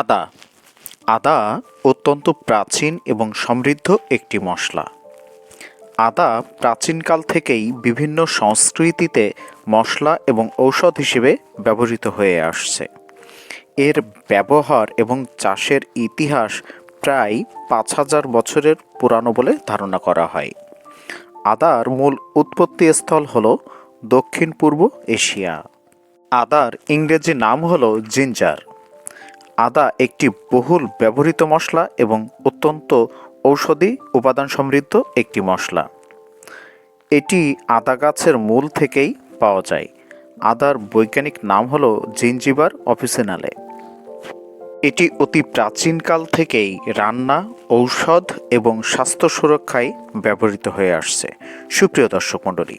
আদা। আদা অত্যন্ত প্রাচীন এবং সমৃদ্ধ একটি মশলা। আদা প্রাচীনকাল থেকেই বিভিন্ন সংস্কৃতিতে মশলা এবং ঔষধ হিসেবে ব্যবহৃত হয়ে আসছে। এর ব্যবহার এবং চাষের ইতিহাস প্রায় পাঁচ হাজার বছরের পুরানো বলে ধারণা করা হয়। আদার মূল উৎপত্তি স্থল হল দক্ষিণ পূর্ব এশিয়া। আদার ইংরেজি নাম হল জিঞ্জার। আদা একটি বহুল ব্যবহৃত মশলা এবং অত্যন্ত ঔষধি উপাদান সমৃদ্ধ একটি মশলা। এটি আদা গাছের মূল থেকেই পাওয়া যায়। আদার বৈজ্ঞানিক নাম হলো জিঞ্জিবার অফিসিনালে। এটি অতি প্রাচীনকাল থেকেই রান্না, ঔষধ এবং স্বাস্থ্য সুরক্ষায় ব্যবহৃত হয়ে আসছে। সুপ্রিয় দর্শক মণ্ডলী,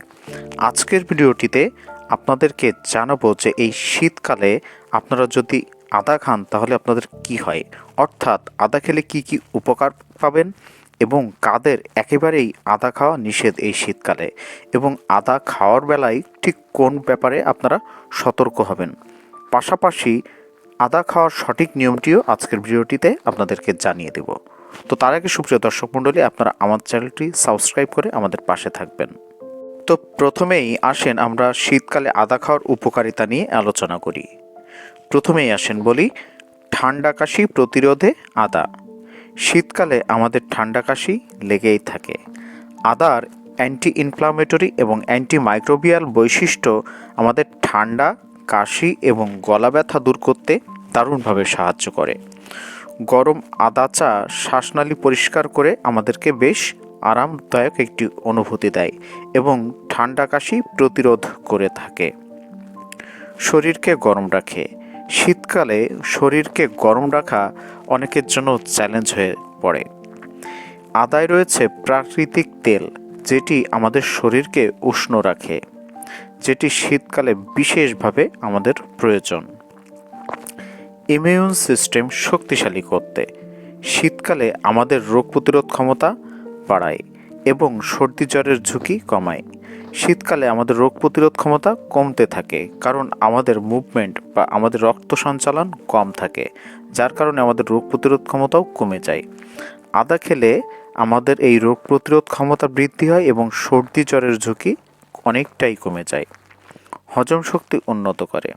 আজকের ভিডিওটিতে আপনাদেরকে জানাব যে এই শীতকালে আপনারা যদি আদা খান, তাহলে আপনাদের কি হয়? অর্থাৎ আদা খেলে কি কি উপকার পাবেন? এবং কাদের একেবারেই আদা খাওয়া নিষেধ এই শীতকালে? এবং আদা খাওয়ার বেলায় ঠিক কোন ব্যাপারে আপনারা সতর্ক হবেন? পাশাপাশি আদা খাওয়ার সঠিক নিয়মটিও আজকের ভিডিওটিতে আপনাদেরকে জানিয়ে দেব। তো তার আগে সুপ্রিয় দর্শক মণ্ডলী, আপনারা আমার চ্যানেলটি সাবস্ক্রাইব করে আমাদের পাশে থাকবেন। তো প্রথমেই আসেন আমরা শীতকালে আদা খাওয়ার উপকারিতা নিয়ে আলোচনা করি। প্রথমেই আসেন বলি ঠান্ডা কাশি প্রতিরোধে আদা। শীতকালে আমাদের ঠান্ডা কাশি লেগেই থাকে। আদার অ্যান্টি ইনফ্লামেটরি এবং অ্যান্টি মাইক্রোবিয়াল বৈশিষ্ট্য আমাদের ঠান্ডা কাশি এবং গলা ব্যথা দূর করতে দারুণভাবে সাহায্য করে। গরম আদা চা শ্বাসনালী পরিষ্কার করে আমাদেরকে বেশ আরামদায়ক একটি অনুভূতি দেয় এবং ঠান্ডা কাশি প্রতিরোধ করে থাকে। শরীরকে গরম রাখে। শীতকালে শরীরকে গরম রাখা অনেকের জন্য চ্যালেঞ্জ হয়ে পড়ে। আদায় রয়েছে প্রাকৃতিক তেল, যেটি আমাদের শরীরকে উষ্ণ রাখে, যেটি শীতকালে বিশেষভাবে আমাদের প্রয়োজন। ইমিউন সিস্টেম শক্তিশালী করতে শীতকালে আমাদের রোগ প্রতিরোধ ক্ষমতা বাড়ায় এবং সর্দি জ্বরের ঝুঁকি কমায়। শীতকালে আমাদের রোগ প্রতিরোধ ক্ষমতা কমতে থাকে, কারণ আমাদের মুভমেন্ট বা আমাদের রক্ত সঞ্চালন কম থাকে, যার কারণে আমাদের রোগ প্রতিরোধ ক্ষমতাও কমে যায়। আদা খেলে আমাদের এই রোগ প্রতিরোধ ক্ষমতা বৃদ্ধি হয় এবং সর্দি, জ্বরের ঝুঁকি অনেকটাই কমে যায়। হজম শক্তি উন্নত করে।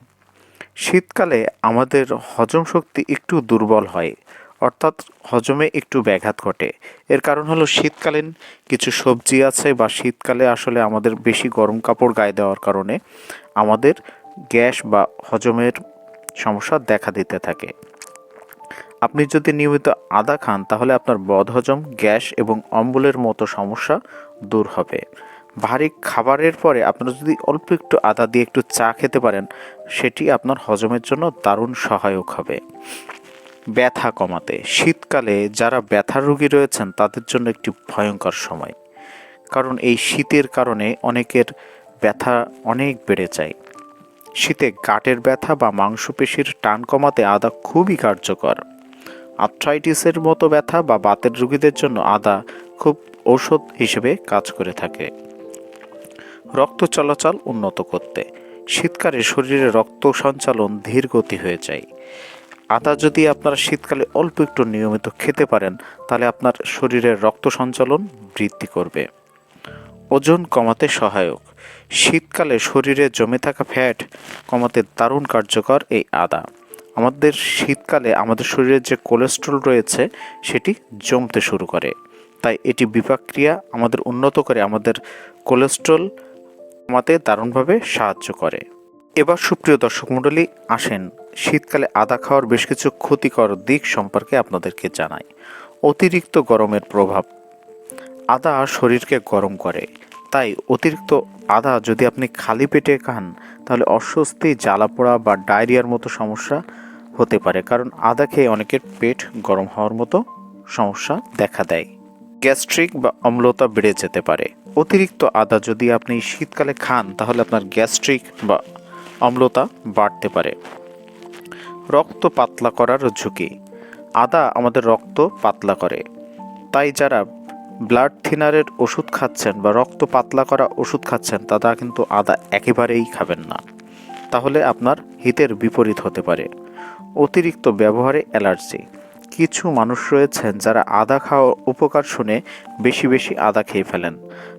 শীতকালে আমাদের হজম শক্তি একটু দুর্বল হয় অর্থাৎ হজমে একটু ব্যাঘাত ঘটে। এর কারণ হলো শীতকালীন কিছু সবজি আছে বা শীতকালে আসলে আমাদের বেশি গরম কাপড় গায়ে দেওয়ার কারণে আমাদের গ্যাস বা হজমের সমস্যা দেখা দিতে থাকে। আপনি যদি নিয়মিত আদা খান, তাহলে আপনার বদহজম, গ্যাস এবং অম্বলের মতো সমস্যা দূর হবে। ভারী খাবারের পরে আপনারা যদি অল্প একটু আদা দিয়ে একটু চা খেতে পারেন, সেটি আপনার হজমের জন্য দারুণ সহায়ক হবে। ব্যথা কমাতে। শীতকালে যারা ব্যথার রোগী রয়েছেন, তাদের জন্য একটি ভয়ঙ্কর সময়। কারণ এই শীতের কারণে অনেকের ব্যথা অনেক বেড়ে যায়। শীতে গাঁটের ব্যথা বা মাংসপেশির টান কমাতে আদা খুবই কার্যকর। আর্থ্রাইটিসের মতো ব্যথা বা বাতের রোগীদের জন্য আদা খুব ঔষধ হিসেবে কাজ করে থাকে। রক্ত চলাচল উন্নত করতে। শীতকালে শরীরে রক্ত সঞ্চালন ধীর গতি হয়ে যায়। আদা যদি আপনারা শীতকালে অল্প একটু নিয়মিত খেতে পারেন, তাহলে আপনার শরীরের রক্ত সঞ্চালন বৃদ্ধি করবে। ওজন কমাতে সহায়ক। শীতকালে শরীরে জমে থাকা ফ্যাট কমাতে দারুণ কার্যকর এই আদা। আমাদের শীতকালে আমাদের শরীরে যে কোলেস্ট্রল রয়েছে, সেটি জমতে শুরু করে। তাই এটি বিপাক্রিয়া আমাদের উন্নত করে, আমাদের কোলেস্ট্রল কমাতে দারুণভাবে সাহায্য করে। এবার সুপ্রিয় দর্শক মণ্ডলী, আসেন। শীতকালে আদা খাওয়ার বেশ কিছু ক্ষতিকর দিক সম্পর্কে আপনাদেরকে জানাই। অতিরিক্ত গরমের প্রভাব। আদা শরীরকে গরম করে। তাই অতিরিক্ত আদা যদি আপনি খালি পেটে খান, তাহলে অস্বস্তি জ্বালা পোড়া বা ডায়রিয়ার মতো সমস্যা হতে পারে। কারণ আদা খেয়ে অনেকের পেট গরম হওয়ার মতো সমস্যা দেখা দেয়। গ্যাস্ট্রিক বা অম্লতা বেড়ে যেতে পারে। অতিরিক্ত আদা যদি আপনি শীতকালে খান, তাহলে আপনার গ্যাস্ট্রিক বা অম্লতা বাড়তে পারে। রক্ত পাতলা করার ঝুঁকি। আদা আমাদের রক্ত পাতলা করে। তাই যারা ব্লাড থিনারের ওষুধ খাচ্ছেন বা রক্ত পাতলা করা ওষুধ খাচ্ছেন, তারা কিন্তু আদা একেবারেই খাবেন না। তাহলে আপনার হিতের বিপরীত হতে পারে। অতিরিক্ত ব্যবহারে অ্যালার্জি। কিছু মানুষ রয়েছেন যারা আদা খাওয়ার উপকার শুনে বেশি বেশি আদা খেয়ে ফেলেন।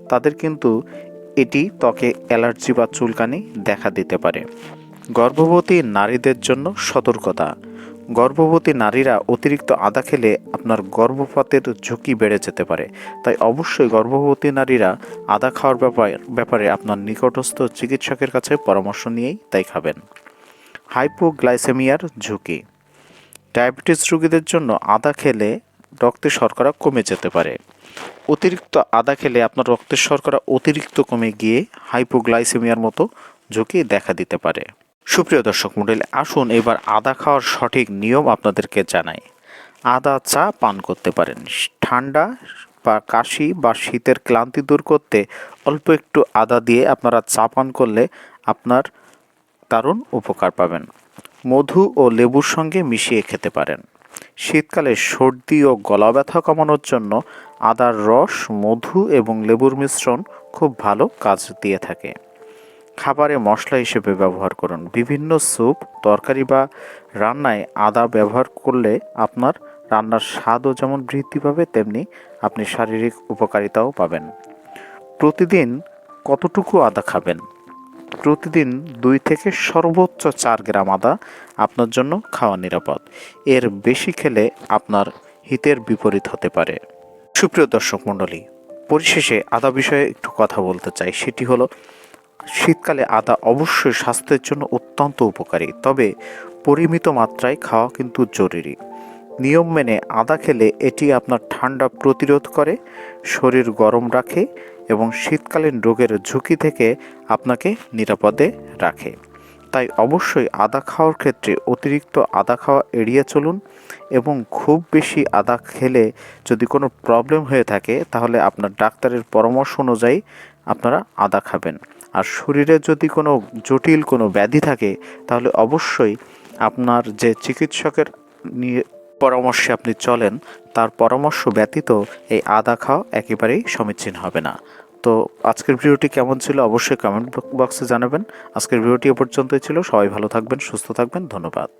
তাদের কিন্তু এটি ত্বকে অ্যালার্জি বা চুলকানি দেখা দিতে পারে। গর্ভবতী নারীদের জন্য সতর্কতা। গর্ভবতী নারীরা অতিরিক্ত আদা খেলে আপনার গর্ভপাতের ঝুঁকি বেড়ে যেতে পারে। তাই অবশ্যই গর্ভবতী নারীরা আদা খাওয়ার ব্যাপার ব্যাপারে আপনার নিকটস্থ চিকিৎসকের কাছে পরামর্শ নিয়েই তাই খাবেন। হাইপোগ্লাইসেমিয়ার ঝুঁকি। ডায়াবেটিস রোগীদের জন্য আদা খেলে রক্তে শর্করা কমে যেতে পারে। অতিরিক্ত আদা খেলে আপনার রক্তের শর্করা অতিরিক্ত কমে গিয়ে হাইপোগ্লাইসেমিয়ার মতো ঝুঁকি দেখা দিতে পারে। সুপ্রিয় দর্শক মণ্ডলী, আসুন এবার আদা খাওয়ার সঠিক নিয়ম আপনাদেরকে জানাই। আদা চা পান করতে পারেন। ঠান্ডা বা কাশি বা শীতের ক্লান্তি দূর করতে অল্প একটু আদা দিয়ে আপনারা চা পান করলে আপনার দারুণ উপকার পাবেন। মধু ও লেবুর সঙ্গে মিশিয়ে খেতে পারেন। শীতকালে সর্দি ও গলা ব্যথা কমানোর জন্য আদার রস, মধু এবং লেবুর মিশ্রণ খুব ভালো কাজ দিয়ে থাকে। খাবারে মশলা হিসেবে ব্যবহার করুন। বিভিন্ন স্যুপ, তরকারি বা রান্নায় আদা ব্যবহার করলে আপনার রান্নার স্বাদও যেমন বৃদ্ধি পাবে, তেমনি আপনি শারীরিক উপকারিতাও পাবেন। প্রতিদিন কতটুকু আদা খাবেন? প্রতিদিন দুই থেকে সর্বোচ্চ চার গ্রাম আদা আপনার জন্য খাওয়া নিরাপদ। এর বেশি খেলে আপনার হিতের বিপরীত হতে পারে। সুপ্রিয় দর্শক মণ্ডলী, পরিশেষে আদা বিষয়ে একটু কথা বলতে চাই। সেটি হলো, শীতকালে আদা অবশ্যই স্বাস্থ্যের জন্য অত্যন্ত উপকারী, তবে পরিমিত মাত্রায় খাওয়া কিন্তু জরুরি। নিয়ম মেনে আদা খেলে এটি আপনার ঠান্ডা প্রতিরোধ করে, শরীর গরম রাখে এবং শীতকালীন রোগের ঝুঁকি থেকে আপনাকে নিরাপদে রাখে। তাই অবশ্যই আদা খাওয়ার ক্ষেত্রে অতিরিক্ত আদা খাওয়া এড়িয়ে চলুন এবং খুব বেশি আদা খেলে যদি কোনো প্রবলেম হয়ে থাকে, তাহলে আপনার ডাক্তারের পরামর্শ অনুযায়ী আপনারা আদা খাবেন। আর শরীরে যদি কোনো জটিল কোনো ব্যাধি থাকে, তাহলে অবশ্যই আপনার যে চিকিৎসকের নিয়ে পরামর্শে আপনি চলেন, তার পরামর্শ ব্যতীত এই আদা খাওয়া একেবারেই সমীচীন হবে না। তো আজকের ভিডিওটি কেমন ছিল অবশ্যই কমেন্ট বক্সে জানাবেন। আজকের ভিডিওটি এ পর্যন্তই ছিল। সবাই ভালো থাকবেন, সুস্থ থাকবেন। ধন্যবাদ।